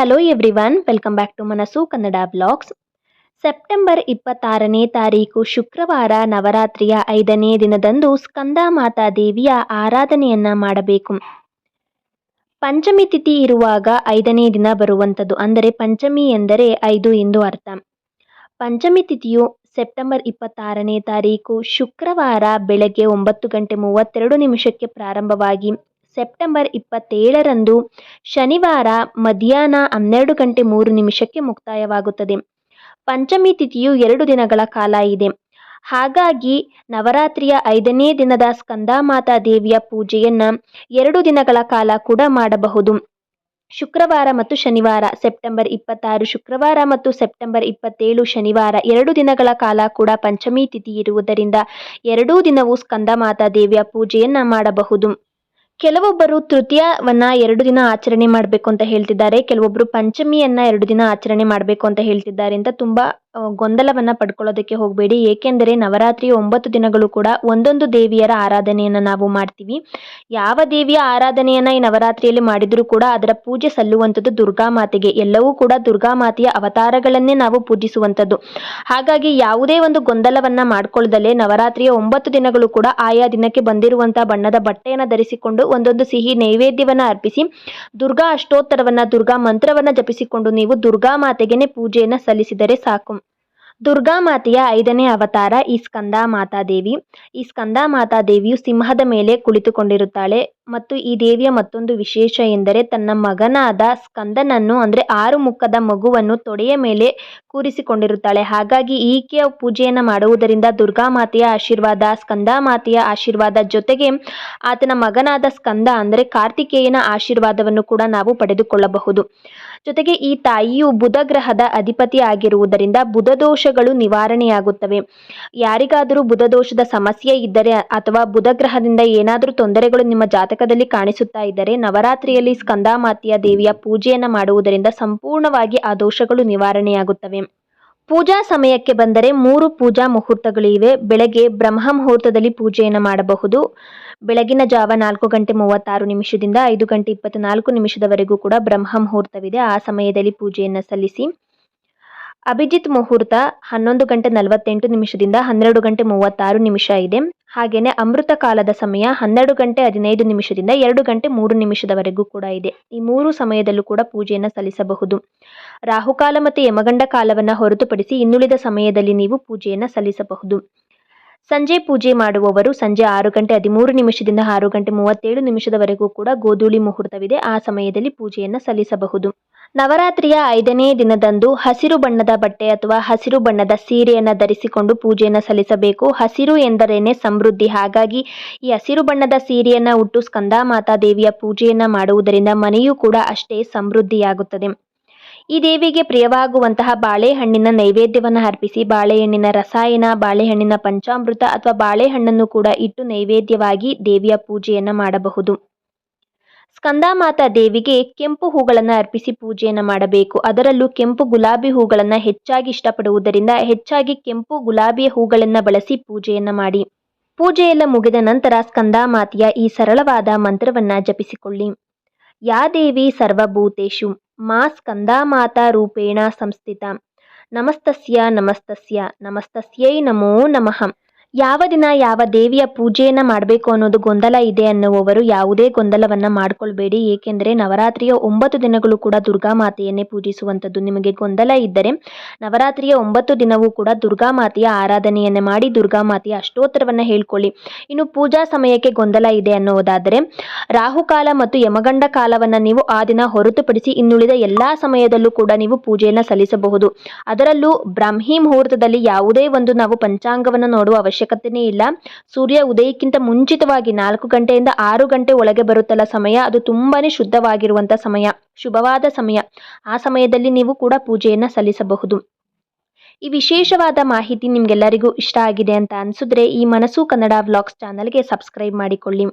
Hello everyone welcome back to Manassu Kannada blogs September ಇಪ್ಪತ್ತಾರನೇ ತಾರೀಕು ಶುಕ್ರವಾರ ನವರಾತ್ರಿಯ ಐದನೇ ದಿನದಂದು ಸ್ಕಂದ ಮಾತಾ ದೇವಿಯ ಆರಾಧನೆಯನ್ನ ಮಾಡಬೇಕು. ಪಂಚಮಿ ತಿಥಿ ಇರುವಾಗ ಐದನೇ ದಿನ ಬರುವಂಥದ್ದು ಅಂದರೆ ಪಂಚಮಿ ಎಂದರೆ ಐದು ಎಂದು ಅರ್ಥ. ಪಂಚಮಿ ತಿಥಿಯು ಸೆಪ್ಟೆಂಬರ್ ಇಪ್ಪತ್ತಾರನೇ ತಾರೀಕು ಶುಕ್ರವಾರ ಬೆಳಗ್ಗೆ ಒಂಬತ್ತು ಗಂಟೆ ಮೂವತ್ತೆರಡು ನಿಮಿಷಕ್ಕೆ ಪ್ರಾರಂಭವಾಗಿ ಸೆಪ್ಟೆಂಬರ್ ಇಪ್ಪತ್ತೇಳರಂದು ಶನಿವಾರ ಮಧ್ಯಾಹ್ನ ಹನ್ನೆರಡು ಗಂಟೆ ಮೂರು ನಿಮಿಷಕ್ಕೆ ಮುಕ್ತಾಯವಾಗುತ್ತದೆ. ಪಂಚಮಿ ತಿಥಿಯು ಎರಡು ದಿನಗಳ ಕಾಲ ಇದೆ. ಹಾಗಾಗಿ ನವರಾತ್ರಿಯ ಐದನೇ ದಿನದ ಸ್ಕಂದಾಮಾತಾ ದೇವಿಯ ಪೂಜೆಯನ್ನ ಎರಡು ದಿನಗಳ ಕಾಲ ಕೂಡ ಮಾಡಬಹುದು. ಶುಕ್ರವಾರ ಮತ್ತು ಶನಿವಾರ, ಸೆಪ್ಟೆಂಬರ್ ಇಪ್ಪತ್ತಾರು ಶುಕ್ರವಾರ ಮತ್ತು ಸೆಪ್ಟೆಂಬರ್ ಇಪ್ಪತ್ತೇಳು ಶನಿವಾರ ಎರಡು ದಿನಗಳ ಕಾಲ ಕೂಡ ಪಂಚಮಿ ತಿಥಿ ಇರುವುದರಿಂದ ಎರಡೂ ದಿನವೂ ಸ್ಕಂದಮಾತಾ ದೇವಿಯ ಪೂಜೆಯನ್ನ ಮಾಡಬಹುದು. ಕೆಲವೊಬ್ಬರು ತೃತೀಯವನ್ನ ಎರಡು ದಿನ ಆಚರಣೆ ಮಾಡಬೇಕು ಅಂತ ಹೇಳ್ತಿದ್ದಾರೆ ಕೆಲವೊಬ್ಬರು ಪಂಚಮಿಯನ್ನ ಎರಡು ದಿನ ಆಚರಣೆ ಮಾಡಬೇಕು ಅಂತ ಹೇಳ್ತಿದ್ದಾರೆ ಅಂತ ತುಂಬಾ ಗೊಂದಲವನ್ನ ಪಡ್ಕೊಳ್ಳೋದಕ್ಕೆ ಹೋಗಬೇಡಿ. ಏಕೆಂದರೆ ನವರಾತ್ರಿ ಒಂಬತ್ತು ದಿನಗಳು ಕೂಡ ಒಂದೊಂದು ದೇವಿಯರ ಆರಾಧನೆಯನ್ನ ನಾವು ಮಾಡ್ತೀವಿ. ಯಾವ ದೇವಿಯ ಆರಾಧನೆಯನ್ನ ಈ ನವರಾತ್ರಿಯಲ್ಲಿ ಮಾಡಿದರೂ ಕೂಡ ಅದರ ಪೂಜೆ ಸಲ್ಲುವಂಥದ್ದು ದುರ್ಗಾ ಮಾತೆಗೆ. ಎಲ್ಲವೂ ಕೂಡ ದುರ್ಗಾ ಮಾತೆಯ ಅವತಾರಗಳನ್ನೇ ನಾವು ಪೂಜಿಸುವಂಥದ್ದು. ಹಾಗಾಗಿ ಯಾವುದೇ ಒಂದು ಗೊಂದಲವನ್ನ ಮಾಡ್ಕೊಳ್ಳದಲ್ಲೇ ನವರಾತ್ರಿಯ ಒಂಬತ್ತು ದಿನಗಳು ಕೂಡ ಆಯಾ ದಿನಕ್ಕೆ ಬಂದಿರುವಂಥ ಬಣ್ಣದ ಬಟ್ಟೆಯನ್ನು ಧರಿಸಿಕೊಂಡು ಒಂದೊಂದು ಸಿಹಿ ನೈವೇದ್ಯವನ್ನ ಅರ್ಪಿಸಿ, ದುರ್ಗಾ ಅಷ್ಟೋತ್ತರವನ್ನು, ದುರ್ಗಾ ಮಂತ್ರವನ್ನ ಜಪಿಸಿಕೊಂಡು ನೀವು ದುರ್ಗಾ ಮಾತೆಗೆನೆ ಪೂಜೆಯನ್ನು ಸಲ್ಲಿಸಿದರೆ ಸಾಕು. ದುರ್ಗಾ ಮಾತೆಯ ಐದನೇ ಅವತಾರ ಈ ಸ್ಕಂದ ಮಾತಾದೇವಿ. ಈ ಸ್ಕಂದ ಮಾತಾದೇವಿಯು ಸಿಂಹದ ಮೇಲೆ ಕುಳಿತುಕೊಂಡಿರುತ್ತಾಳೆ. ಮತ್ತು ಈ ದೇವಿಯ ಮತ್ತೊಂದು ವಿಶೇಷ ಎಂದರೆ ತನ್ನ ಮಗನಾದ ಸ್ಕಂದನನ್ನು, ಅಂದರೆ ಆರು ಮುಖದ ಮಗುವನ್ನು ತೊಡೆಯ ಮೇಲೆ ಕೂರಿಸಿಕೊಂಡಿರುತ್ತಾಳೆ. ಹಾಗಾಗಿ ಈಕೆಯ ಪೂಜೆಯನ್ನು ಮಾಡುವುದರಿಂದ ದುರ್ಗಾ ಮಾತೆಯ ಆಶೀರ್ವಾದ, ಸ್ಕಂದ ಮಾತೆಯ ಆಶೀರ್ವಾದ ಜೊತೆಗೆ ಆತನ ಮಗನಾದ ಸ್ಕಂದ, ಅಂದರೆ ಕಾರ್ತಿಕೇಯನ ಆಶೀರ್ವಾದವನ್ನು ಕೂಡ ನಾವು ಪಡೆದುಕೊಳ್ಳಬಹುದು. ಜೊತೆಗೆ ಈ ತಾಯಿಯು ಬುಧ ಗ್ರಹದ ಅಧಿಪತಿ ಆಗಿರುವುದರಿಂದ ಬುಧ ದೋಷಗಳು ನಿವಾರಣೆಯಾಗುತ್ತವೆ. ಯಾರಿಗಾದರೂ ಬುಧ ದೋಷದ ಸಮಸ್ಯೆ ಇದ್ದರೆ ಅಥವಾ ಬುಧ ಗ್ರಹದಿಂದ ಏನಾದರೂ ತೊಂದರೆಗಳು ನಿಮ್ಮ ಜಾತಕದಲ್ಲಿ ಕಾಣಿಸುತ್ತಾ ಇದ್ದರೆ ನವರಾತ್ರಿಯಲ್ಲಿ ಸ್ಕಂದಾಮಾತೆಯ ದೇವಿಯ ಪೂಜೆಯನ್ನು ಮಾಡುವುದರಿಂದ ಸಂಪೂರ್ಣವಾಗಿ ಆ ದೋಷಗಳು ನಿವಾರಣೆಯಾಗುತ್ತವೆ. ಪೂಜಾ ಸಮಯಕ್ಕೆ ಬಂದರೆ ಮೂರು ಪೂಜಾ ಮುಹೂರ್ತಗಳು ಇವೆ ಬೆಳಗ್ಗೆ ಬ್ರಹ್ಮ ಮುಹೂರ್ತದಲ್ಲಿ ಪೂಜೆಯನ್ನು ಮಾಡಬಹುದು. ಬೆಳಗಿನ ಜಾವ ನಾಲ್ಕು ಗಂಟೆ ಮೂವತ್ತಾರು ನಿಮಿಷದಿಂದ ಐದು ಗಂಟೆ ಇಪ್ಪತ್ನಾಲ್ಕು ನಿಮಿಷದವರೆಗೂ ಕೂಡ ಬ್ರಹ್ಮ ಮುಹೂರ್ತವಿದೆ. ಆ ಸಮಯದಲ್ಲಿ ಪೂಜೆಯನ್ನು ಸಲ್ಲಿಸಿ ಅಭಿಜಿತ್ ಮುಹೂರ್ತ ಹನ್ನೊಂದು ಗಂಟೆ ನಲವತ್ತೆಂಟು ನಿಮಿಷದಿಂದ ಹನ್ನೆರಡು ಗಂಟೆ ಮೂವತ್ತಾರು ನಿಮಿಷ ಇದೆ. ಹಾಗೆಯೇ ಅಮೃತ ಕಾಲದ ಸಮಯ ಹನ್ನೆರಡು ಗಂಟೆ ಹದಿನೈದು ನಿಮಿಷದಿಂದ ಎರಡು ಗಂಟೆ ಮೂರು ನಿಮಿಷದವರೆಗೂ ಕೂಡ ಇದೆ. ಈ ಮೂರು ಸಮಯದಲ್ಲೂ ಕೂಡ ಪೂಜೆಯನ್ನು ಸಲ್ಲಿಸಬಹುದು. ರಾಹುಕಾಲ ಮತ್ತು ಯಮಗಂಡ ಕಾಲವನ್ನು ಹೊರತುಪಡಿಸಿ ಇನ್ನುಳಿದ ಸಮಯದಲ್ಲಿ ನೀವು ಪೂಜೆಯನ್ನು ಸಲ್ಲಿಸಬಹುದು. ಸಂಜೆ ಪೂಜೆ ಮಾಡುವವರು ಸಂಜೆ ಆರು ಗಂಟೆ ಹದಿಮೂರು ನಿಮಿಷದಿಂದ ಆರು ಗಂಟೆ ಮೂವತ್ತೇಳು ನಿಮಿಷದವರೆಗೂ ಕೂಡ ಗೋಧೂಳಿ ಮುಹೂರ್ತವಿದೆ. ಆ ಸಮಯದಲ್ಲಿ ಪೂಜೆಯನ್ನು ಸಲ್ಲಿಸಬಹುದು. ನವರಾತ್ರಿಯ ಐದನೇ ದಿನದಂದು ಹಸಿರು ಬಣ್ಣದ ಬಟ್ಟೆ ಅಥವಾ ಹಸಿರು ಬಣ್ಣದ ಸೀರೆಯನ್ನು ಧರಿಸಿಕೊಂಡು ಪೂಜೆಯನ್ನು ಸಲ್ಲಿಸಬೇಕು. ಹಸಿರು ಎಂದರೇನೆ ಸಮೃದ್ಧಿ. ಹಾಗಾಗಿ ಈ ಹಸಿರು ಬಣ್ಣದ ಸೀರೆಯನ್ನು ಉಟ್ಟು ಸ್ಕಂದಾಮಾತಾ ದೇವಿಯ ಪೂಜೆಯನ್ನು ಮಾಡುವುದರಿಂದ ಮನೆಯೂ ಕೂಡ ಅಷ್ಟೇ ಸಮೃದ್ಧಿಯಾಗುತ್ತದೆ. ಈ ದೇವಿಗೆ ಪ್ರಿಯವಾಗುವಂತಹ ಬಾಳೆಹಣ್ಣಿನ ನೈವೇದ್ಯವನ್ನು ಅರ್ಪಿಸಿ, ಬಾಳೆಹಣ್ಣಿನ ರಸಾಯನ, ಬಾಳೆಹಣ್ಣಿನ ಪಂಚಾಮೃತ ಅಥವಾ ಬಾಳೆಹಣ್ಣನ್ನು ಕೂಡ ಇಟ್ಟು ನೈವೇದ್ಯವಾಗಿ ದೇವಿಯ ಪೂಜೆಯನ್ನು ಮಾಡಬಹುದು. ಸ್ಕಂದಾಮಾತಾ ದೇವಿಗೆ ಕೆಂಪು ಹೂಗಳನ್ನು ಅರ್ಪಿಸಿ ಪೂಜೆಯನ್ನು ಮಾಡಬೇಕು. ಅದರಲ್ಲೂ ಕೆಂಪು ಗುಲಾಬಿ ಹೂಗಳನ್ನು ಹೆಚ್ಚಾಗಿ ಇಷ್ಟಪಡುವುದರಿಂದ ಹೆಚ್ಚಾಗಿ ಕೆಂಪು ಗುಲಾಬಿಯ ಹೂಗಳನ್ನು ಬಳಸಿ ಪೂಜೆಯನ್ನು ಮಾಡಿ. ಪೂಜೆಯೆಲ್ಲ ಮುಗಿದ ನಂತರ ಸ್ಕಂದಾಮಾತೆಯ ಈ ಸರಳವಾದ ಮಂತ್ರವನ್ನು ಜಪಿಸಿಕೊಳ್ಳಿ. ಯಾ ದೇವಿ ಸರ್ವಭೂತೇಶು. मा स्कन्दामाता रूपेण संस्थिता नमस्तस्या नमस्तस्या नमस्तस्यै नमो नमः ಯಾವ ದಿನ ಯಾವ ದೇವಿಯ ಪೂಜೆಯನ್ನು ಮಾಡಬೇಕು ಅನ್ನೋದು ಗೊಂದಲ ಇದೆ ಅನ್ನುವವರು ಯಾವುದೇ ಗೊಂದಲವನ್ನು ಮಾಡಿಕೊಳ್ಬೇಡಿ. ಏಕೆಂದರೆ ನವರಾತ್ರಿಯ ಒಂಬತ್ತು ದಿನಗಳು ಕೂಡ ದುರ್ಗಾ ಮಾತೆಯನ್ನೇ ಪೂಜಿಸುವಂಥದ್ದು. ನಿಮಗೆ ಗೊಂದಲ ಇದ್ದರೆ ನವರಾತ್ರಿಯ ಒಂಬತ್ತು ದಿನವೂ ಕೂಡ ದುರ್ಗಾ ಮಾತೆಯ ಆರಾಧನೆಯನ್ನು ಮಾಡಿ ದುರ್ಗಾ ಮಾತೆಯ ಅಷ್ಟೋತ್ತರವನ್ನು ಹೇಳ್ಕೊಳ್ಳಿ. ಇನ್ನು ಪೂಜಾ ಸಮಯಕ್ಕೆ ಗೊಂದಲ ಇದೆ ಅನ್ನೋದಾದರೆ ರಾಹುಕಾಲ ಮತ್ತು ಯಮಗಂಡ ಕಾಲವನ್ನು ನೀವು ಆ ದಿನ ಹೊರತುಪಡಿಸಿ ಇನ್ನುಳಿದ ಎಲ್ಲ ಸಮಯದಲ್ಲೂ ಕೂಡ ನೀವು ಪೂಜೆಯನ್ನು ಸಲ್ಲಿಸಬಹುದು. ಅದರಲ್ಲೂ ಬ್ರಾಹ್ಮಿ ಮುಹೂರ್ತದಲ್ಲಿ ಯಾವುದೇ ಒಂದು ನಾವು ಪಂಚಾಂಗವನ್ನು ನೋಡುವ ಅವಶ್ಯ ಅವಶ್ಯಕತೆನೇ ಇಲ್ಲ. ಸೂರ್ಯ ಉದಯಕ್ಕಿಂತ ಮುಂಚಿತವಾಗಿ ನಾಲ್ಕು ಗಂಟೆಯಿಂದ ಆರು ಗಂಟೆ ಒಳಗೆ ಬರುತ್ತಲ್ಲ ಸಮಯ. ಅದು ತುಂಬಾನೇ ಶುದ್ಧವಾಗಿರುವಂತ ಸಮಯ. ಶುಭವಾದ ಸಮಯ. ಆ ಸಮಯದಲ್ಲಿ ನೀವು ಕೂಡ ಪೂಜೆಯನ್ನು ಸಲ್ಲಿಸಬಹುದು. ಈ ವಿಶೇಷವಾದ ಮಾಹಿತಿ ನಿಮ್ಗೆಲ್ಲರಿಗೂ ಇಷ್ಟ ಆಗಿದೆ ಅಂತ ಅನ್ಸಿದ್ರೆ ಈ ಮನಸ್ಸು ಕನ್ನಡ ವ್ಲಾಗ್ಸ್ ಚಾನಲ್ಗೆ ಸಬ್ಸ್ಕ್ರೈಬ್ ಮಾಡಿಕೊಳ್ಳಿ.